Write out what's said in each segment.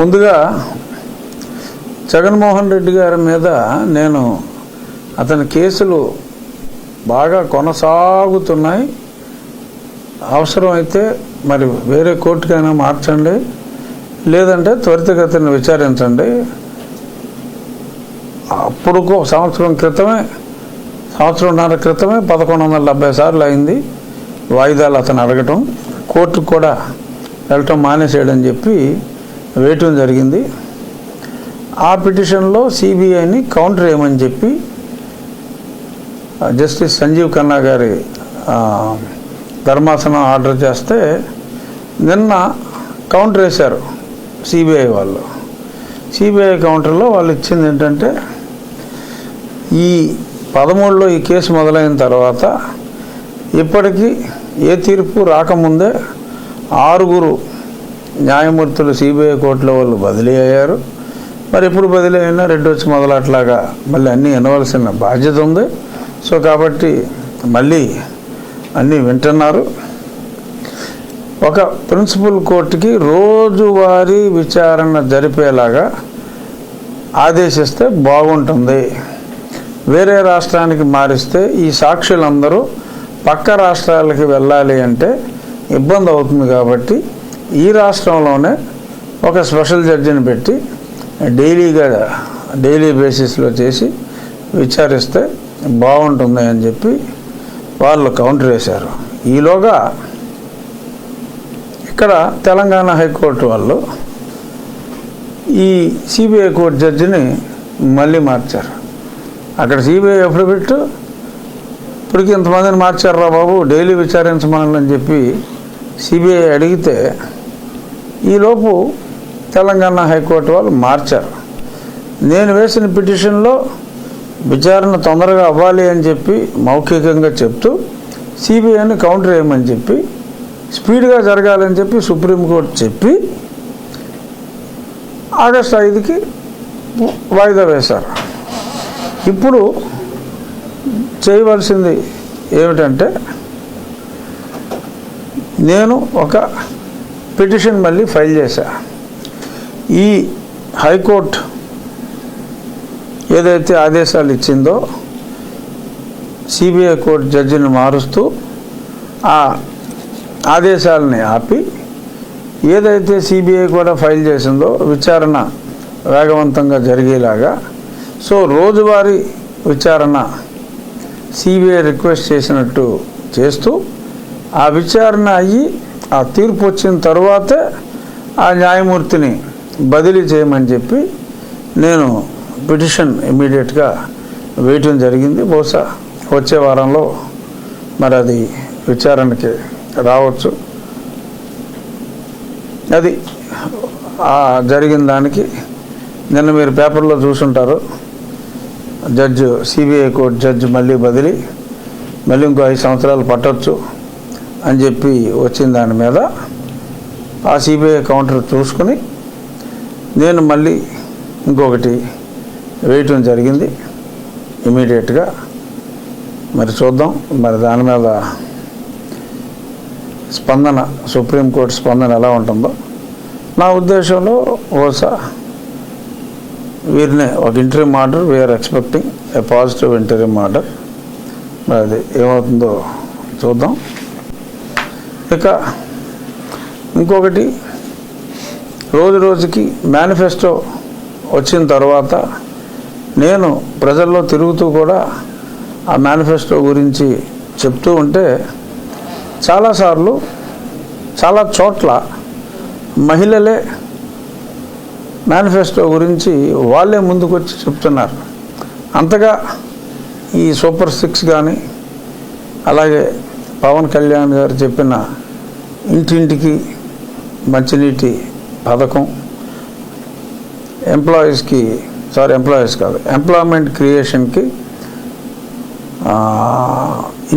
ముందుగా జగన్మోహన్ రెడ్డి గారి మీద నేను అతని కేసులు బాగా కొనసాగుతున్నాయి. అవసరమైతే మరి వేరే కోర్టుకైనా మార్చండి. లేదంటే త్వరితగతిని విచారించండి. అప్పుడు సంవత్సరం క్రితమే సంవత్సరంన్నర క్రితమే పదకొండు వందల డెబ్బై సార్లు అయింది. వాయిదాలు అతను అడగటం. కోర్టుకు కూడా వెళ్ళటం మానేసేయడని చెప్పి వేయటం జరిగింది. ఆ పిటిషన్లో సిబిఐని కౌంటర్ వేయమని చెప్పి జస్టిస్ సంజీవ్ ఖన్నా గారి ధర్మాసనం ఆర్డర్ చేస్తే నిన్న కౌంటర్ వేశారు సిబిఐ వాళ్ళు. సిబిఐ కౌంటర్లో వాళ్ళు ఇచ్చింది ఏంటంటే ఈ పదమూడులో ఈ కేసు మొదలైన తర్వాత ఇప్పటికీ ఏ తీర్పు రాకముందే ఆరుగురు న్యాయమూర్తులు సిబిఐ కోర్టులో వాళ్ళు బదిలీ అయ్యారు. మరి ఎప్పుడు బదిలీ అయినా రెడ్డి వచ్చి మొదలట్లాగా మళ్ళీ అన్నీ వినవలసిన బాధ్యత ఉంది. సో కాబట్టి మళ్ళీ అన్నీ వింటున్నారు. ఒక ప్రిన్సిపల్ కోర్టుకి రోజువారీ విచారణ జరిపేలాగా ఆదేశిస్తే బాగుంటుంది. వేరే రాష్ట్రానికి మారిస్తే ఈ సాక్షులందరూ పక్క రాష్ట్రాలకి వెళ్ళాలి అంటే ఇబ్బంది అవుతుంది కాబట్టి ఈ రాష్ట్రంలోనే ఒక స్పెషల్ జడ్జిని పెట్టి డైలీగా డైలీ బేసిస్లో చేసి విచారిస్తే బాగుంటుంది అని చెప్పి వాళ్ళు కౌంటర్ వేశారు. ఈలోగా ఇక్కడ తెలంగాణ హైకోర్టు వాళ్ళు ఈ సిబిఐ కోర్టు జడ్జిని మళ్ళీ మార్చారు. అక్కడ సిబిఐ అఫిడవిట్ ఇప్పటికి ఇంతమందిని మార్చారా బాబు డైలీ విచారించమని చెప్పి సిబిఐ అడిగితే ఈలోపు తెలంగాణ హైకోర్టు వాళ్ళు మార్చారు. నేను వేసిన పిటిషన్లో విచారణ తొందరగా అవ్వాలి అని చెప్పి మౌఖికంగా చెప్తూ సిబిఐని కౌంటర్ వేయమని చెప్పి స్పీడ్గా జరగాలని చెప్పి సుప్రీంకోర్టు చెప్పి ఆగస్టు ఐదుకి వాయిదా వేశారు. ఇప్పుడు చేయవలసింది ఏమిటంటే నేను ఒక పిటిషన్ మళ్ళీ ఫైల్ చేశా. ఈ హైకోర్టు ఏదైతే ఆదేశాలు ఇచ్చిందో సిబిఐ కోర్టు జడ్జిని మారుస్తూ ఆ ఆదేశాలని ఆపి ఏదైతే సిబిఐ కూడా ఫైల్ చేసిందో విచారణ వేగవంతంగా జరిగేలాగా సో రోజువారీ విచారణ సిబిఐ రిక్వెస్ట్ చేసినట్టు చేస్తూ ఆ విచారణ అయ్యి ఆ తీర్పు వచ్చిన తర్వాతే ఆ న్యాయమూర్తిని బదిలీ చేయమని చెప్పి నేను పిటిషన్ ఇమీడియట్గా వేయటం జరిగింది. బహుశా వచ్చే వారంలో మరి అది విచారణకి రావచ్చు. అది ఆ జరిగిన దానికి నిన్న మీరు పేపర్లో చూసుంటారు. జడ్జి సిబిఐ కోర్టు జడ్జి మళ్ళీ బదిలీ మళ్ళీ ఇంకో ఐదు సంవత్సరాలు పట్టవచ్చు అని చెప్పి వచ్చిన దాని మీద ఆ సిబిఐ కౌంటర్ చూసుకుని నేను మళ్ళీ ఇంకొకటి వేయటం జరిగింది. ఇమీడియట్గా మరి చూద్దాం. మరి దాని మీద స్పందన సుప్రీంకోర్టు స్పందన ఎలా ఉంటుందో. నా ఉద్దేశంలో ఓసా వీరినే ఒక interview order we're expecting a positive interview order మరి అది ఏమవుతుందో చూద్దాం. ఇక ఇంకొకటి రోజు రోజుకి మేనిఫెస్టో వచ్చిన తర్వాత నేను ప్రజల్లో తిరుగుతూ కూడా ఆ మేనిఫెస్టో గురించి చెప్తూ ఉంటే చాలాసార్లు చాలా చోట్ల మహిళలే మేనిఫెస్టో గురించి వాళ్ళే ముందుకొచ్చి చెప్తున్నారు. అంతగా ఈ సూపర్ సిక్స్ కానీ అలాగే పవన్ కళ్యాణ్ గారు చెప్పిన ఇంటింటికి మంచినీటి పథకం ఎంప్లాయీస్కి సారీ ఎంప్లాయీస్ కాదు ఎంప్లాయ్మెంట్ క్రియేషన్కి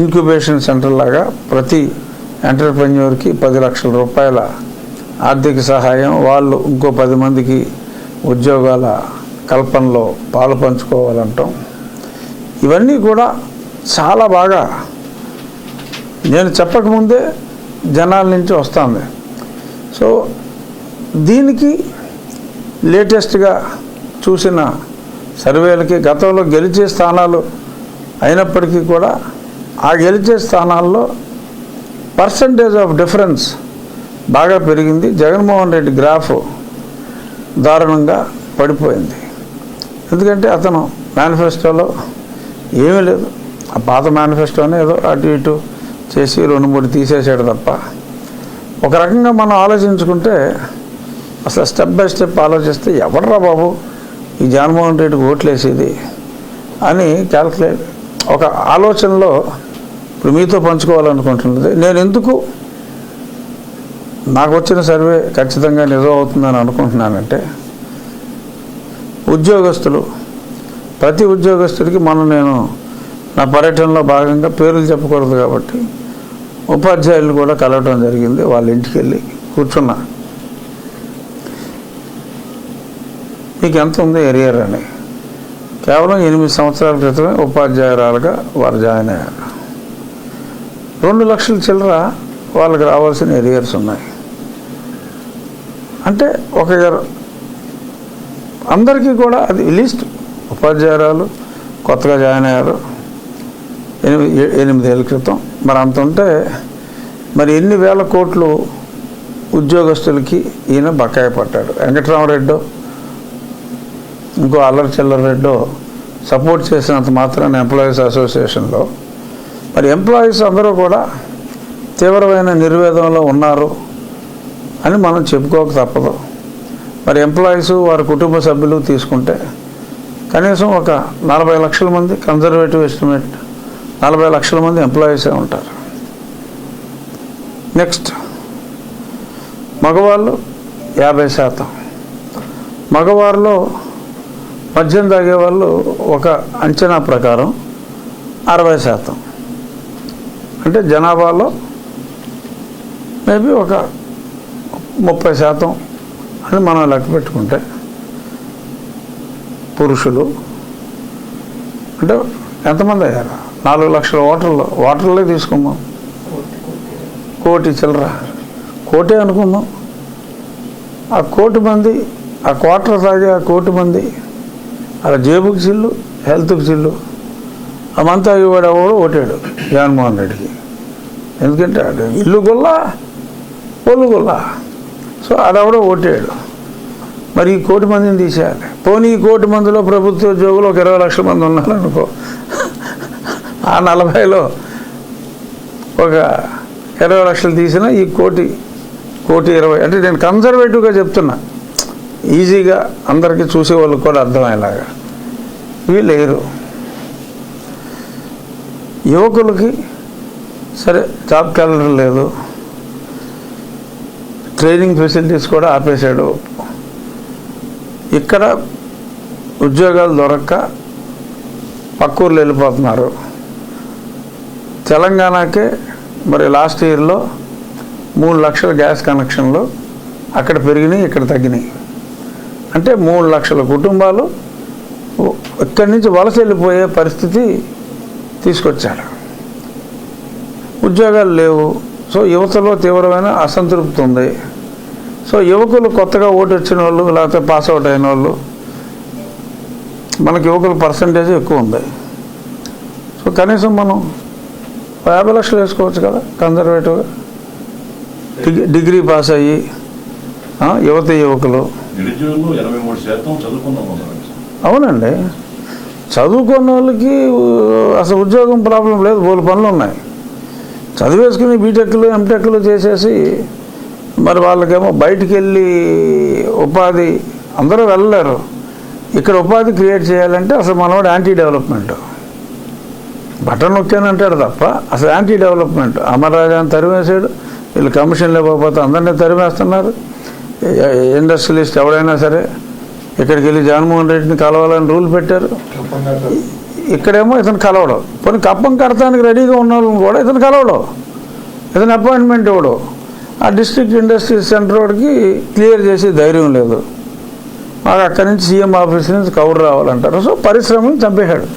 ఇంక్యుబేషన్ సెంటర్ లాగా ప్రతి ఎంటర్ప్రెన్యూర్కి పది లక్షల రూపాయల ఆర్థిక సహాయం వాళ్ళు ఇంకో పది మందికి ఉద్యోగాల కల్పనలో పాలు పంచుకోవాలంటాం. ఇవన్నీ కూడా చాలా బాగా నేను చెప్పకముందే జనాల నుంచి వస్తుంది. సో దీనికి లేటెస్ట్గా చూసిన సర్వేలకి గతంలో గెలిచే స్థానాలు అయినప్పటికీ కూడా ఆ గెలిచే స్థానాల్లో పర్సంటేజ్ ఆఫ్ డిఫరెన్స్ బాగా పెరిగింది. జగన్మోహన్ రెడ్డి గ్రాఫ్ దారుణంగా పడిపోయింది. ఎందుకంటే అతను మేనిఫెస్టోలో ఏమీ లేదు. ఆ పాత మేనిఫెస్టోనే ఏదో అటు ఇటు చేసి రెండు మూడు తీసేసాడు తప్ప. ఒక రకంగా మనం ఆలోచించుకుంటే అసలు స్టెప్ బై స్టెప్ ఆలోచిస్తే ఎవడరా బాబు ఈ జగన్మోహన్ రెడ్డికి ఓట్లేసేది అని క్యాల్కులేట్ ఒక ఆలోచనలో ఇప్పుడు మీతో పంచుకోవాలనుకుంటున్నది. నేను ఎందుకు నాకు వచ్చిన సర్వే ఖచ్చితంగా నిజం అవుతుందని అనుకుంటున్నానంటే ఉద్యోగస్తులు ప్రతి ఉద్యోగస్తుడికి మనం నేను నా పర్యటనలో భాగంగా పేర్లు చెప్పకూడదు కాబట్టి ఉపాధ్యాయులు కూడా కలవటం జరిగింది. వాళ్ళ ఇంటికి వెళ్ళి కూర్చున్నా. మీకు ఎంత ఉంది ఎరియర్ అని? కేవలం ఎనిమిది సంవత్సరాల క్రితమే ఉపాధ్యాయురాలుగా వారు జాయిన్ అయ్యారు. రెండు లక్షల చిల్లర వాళ్ళకి రావాల్సిన ఎరియర్స్ ఉన్నాయి. అంటే ఒక అందరికీ కూడా అది లీస్ట్. ఉపాధ్యాయురాలు కొత్తగా జాయిన్ అయ్యారు. ఎనిమిది ఏ- ఎనిమిదేళ్ళ క్రితం. మరి అంత ఉంటే మరి ఎన్ని వేల కోట్లు ఉద్యోగస్తులకి ఈయన బకాయి పట్టాడు. వెంకటరామరెడ్డో ఇంకో అల్లరి చిల్లర రెడ్డో సపోర్ట్ చేసినంత మాత్రాన ఎంప్లాయీస్ అసోసియేషన్లో. మరి ఎంప్లాయీస్ అందరూ కూడా తీవ్రమైన నిర్వేదంలో ఉన్నారు అని మనం చెప్పుకోక తప్పదు. మరి ఎంప్లాయీస్ వారి కుటుంబ సభ్యులు తీసుకుంటే కనీసం ఒక నలభై లక్షల మంది కన్జర్వేటివ్ ఎస్టిమేట్ నలభై లక్షల మంది ఎంప్లాయీసే ఉంటారు. నెక్స్ట్ మగవాళ్ళు యాభై శాతం. మగవారిలో మద్యం తాగే వాళ్ళు ఒక అంచనా ప్రకారం అరవై శాతం. అంటే జనాభాలో మేబీ ఒక ముప్పై శాతం అని మనం లెక్క పెట్టుకుంటే పురుషులు అంటే ఎంతమంది అయ్యారు? నాలుగు లక్షల ఓటర్లు. ఓటర్లే తీసుకుందాం. కోటి చిల్లర. కోటే అనుకుందాం. ఆ కోటి మంది ఆ క్వార్టర్ తాగే ఆ కోటి మంది అలా జేబుకి చిల్లు హెల్త్కి చిల్లు ఆ మంతా ఇవాడు ఎవడో ఓటాడు జగన్మోహన్ రెడ్డికి. ఎందుకంటే ఆడు ఇల్లు గుల్ల ఒళ్ళు గుల్ల. సో ఆడెవడో ఓటాడు. మరి ఈ కోటి మందిని తీసేయాలి. పోనీ ఈ కోటి మందిలో ప్రభుత్వ ఉద్యోగులు ఒక ఇరవై లక్షల మంది ఉన్నారనుకో. ఆ నలభైలో ఒక ఇరవై లక్షలు తీసిన ఈ కోటి కోటి ఇరవై. అంటే నేను కన్జర్వేటివ్గా చెప్తున్నా. ఈజీగా అందరికీ చూసే వాళ్ళకి కూడా అర్థమయ్యేలాగా. ఇవి లేరు యువకులకి సరే జాబ్ క్యాలెండర్ లేదు. ట్రైనింగ్ ఫెసిలిటీస్ కూడా ఆపేశాడు. ఇక్కడ ఉద్యోగాలు దొరక్క పక్కూర్లు వెళ్ళిపోతున్నారు. తెలంగాణకే మరి లాస్ట్ ఇయర్లో మూడు లక్షల గ్యాస్ కనెక్షన్లు అక్కడ పెరిగినాయి ఇక్కడ తగ్గినాయి. అంటే మూడు లక్షల కుటుంబాలు ఇక్కడి నుంచి వలస వెళ్ళిపోయే పరిస్థితి తీసుకొచ్చాడు ఉద్యోగాలు లేవు. సో యువతలో తీవ్రమైన అసంతృప్తి ఉంది. సో యువకులు కొత్తగా ఓటు వచ్చిన వాళ్ళు లేకపోతే పాస్ అవుట్ అయిన వాళ్ళు మనకి యువకుల పర్సంటేజ్ ఎక్కువ ఉంది. సో కనీసం మనం యాభై లక్షలు వేసుకోవచ్చు కదా కన్జర్వేటివ్గా డిగ్రీ డిగ్రీ పాస్ అయ్యి యువత యువకులు. అవునండి. చదువుకున్న వాళ్ళకి అసలు ఉద్యోగం ప్రాబ్లం లేదు బోలు పనులు ఉన్నాయి. చదివేసుకుని బీటెక్లు ఎంటెక్లు చేసేసి మరి వాళ్ళకేమో బయటికి వెళ్ళి ఉపాధి అందరూ వెళ్ళలేరు. ఇక్కడ ఉపాధి క్రియేట్ చేయాలంటే అసలు మనవాడు యాంటీ డెవలప్మెంట్. బటన్ నొక్కానంటాడు తప్ప అసలు యాంటీ డెవలప్మెంట్. అమరరాజాని తరివేసాడు వీళ్ళు కమిషన్లు ఇవ్వకపోతే అందరినీ తరివేస్తున్నారు ఇండస్ట్రియలిస్ట్ ఎవడైనా సరే ఇక్కడికి వెళ్ళి జగన్మోహన్ రెడ్డిని కలవాలని రూల్ పెట్టారు. ఇక్కడేమో ఇతను కలవడం. పోనీ కప్పం కడతానికి రెడీగా ఉన్న వాళ్ళని కూడా ఇతను కలవడం. ఇతను అపాయింట్మెంట్ ఇవ్వడం. ఆ డిస్ట్రిక్ట్ ఇండస్ట్రీస్ సెంటర్ వాడికి క్లియర్ చేసే ధైర్యం లేదు. మాకు అక్కడి నుంచి సీఎం ఆఫీస్ నుంచి కవర్ రావాలంటారు. సో పరిశ్రమని చంపేశాడు.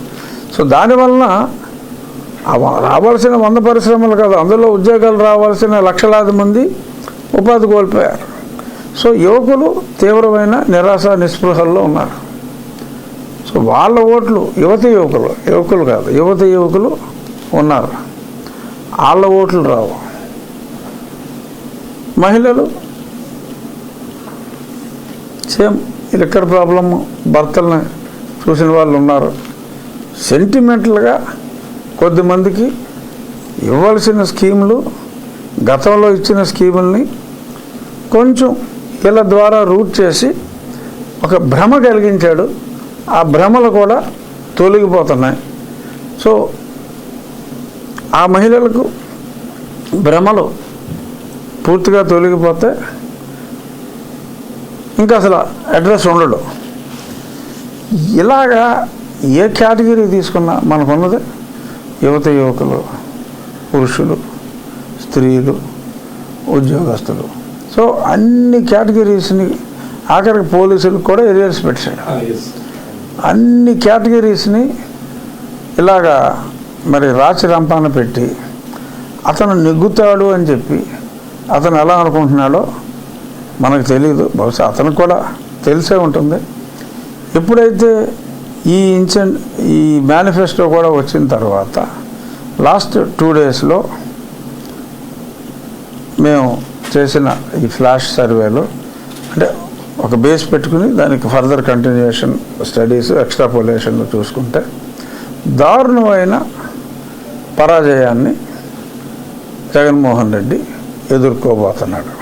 సో దానివలన రావాల్సిన వంద పరిశ్రమలు కాదు అందులో ఉద్యోగాలు రావాల్సిన లక్షలాది మంది ఉపాధి కోల్పోయారు. సో యువకులు తీవ్రమైన నిరాశ నిస్పృహల్లో ఉన్నారు. సో వాళ్ళ ఓట్లు యువత యువకులు యువకులు కాదు యువత యువకులు ఉన్నారు. వాళ్ళ ఓట్లు రావు. మహిళలు సేమ్ ఇక్కడ ప్రాబ్లమ్ భర్తల్ని చూసిన వాళ్ళు ఉన్నారు. సెంటిమెంటల్గా కొద్దిమందికి ఇవ్వాల్సిన స్కీములు గతంలో ఇచ్చిన స్కీముల్ని కొంచెం వీళ్ళ ద్వారా రూట్ చేసి ఒక భ్రమ కలిగించాడు. ఆ భ్రమలు కూడా తొలగిపోతున్నాయి. సో ఆ మహిళలకు భ్రమలు పూర్తిగా తొలగిపోతే ఇంకా అసలు అడ్రస్ ఉండడు. ఇలాగా ఏ కేటగిరీ తీసుకున్నా మనకున్నది యువత యువకులు పురుషులు స్త్రీలు ఉద్యోగస్తులు. సో అన్ని కేటగిరీస్ని ఆఖరికి పోలీసులు కూడా ఏరియాస్ పెట్టాడు అన్ని కేటగిరీస్ని ఇలాగా మరి రాచి రంపాన పెట్టి అతను నెగ్గుతాడు అని చెప్పి అతను ఎలా అనుకుంటున్నాడో మనకు తెలియదు బహుశా అతనికి కూడా తెలిసే ఉంటుంది. ఎప్పుడైతే ఈ ఇన్సిడెంట్ ఈ మేనిఫెస్టో కూడా వచ్చిన తర్వాత లాస్ట్ టూ డేస్లో మేము చేసిన ఈ ఫ్లాష్ సర్వేలో అంటే ఒక బేస్ పెట్టుకుని దానికి ఫర్దర్ కంటిన్యూషన్ స్టడీస్ ఎక్స్ట్రాపోలేషన్ చూసుకుంటే దారుణమైన పరాజయాన్ని జగన్మోహన్ రెడ్డి ఎదుర్కోబోతున్నాడు.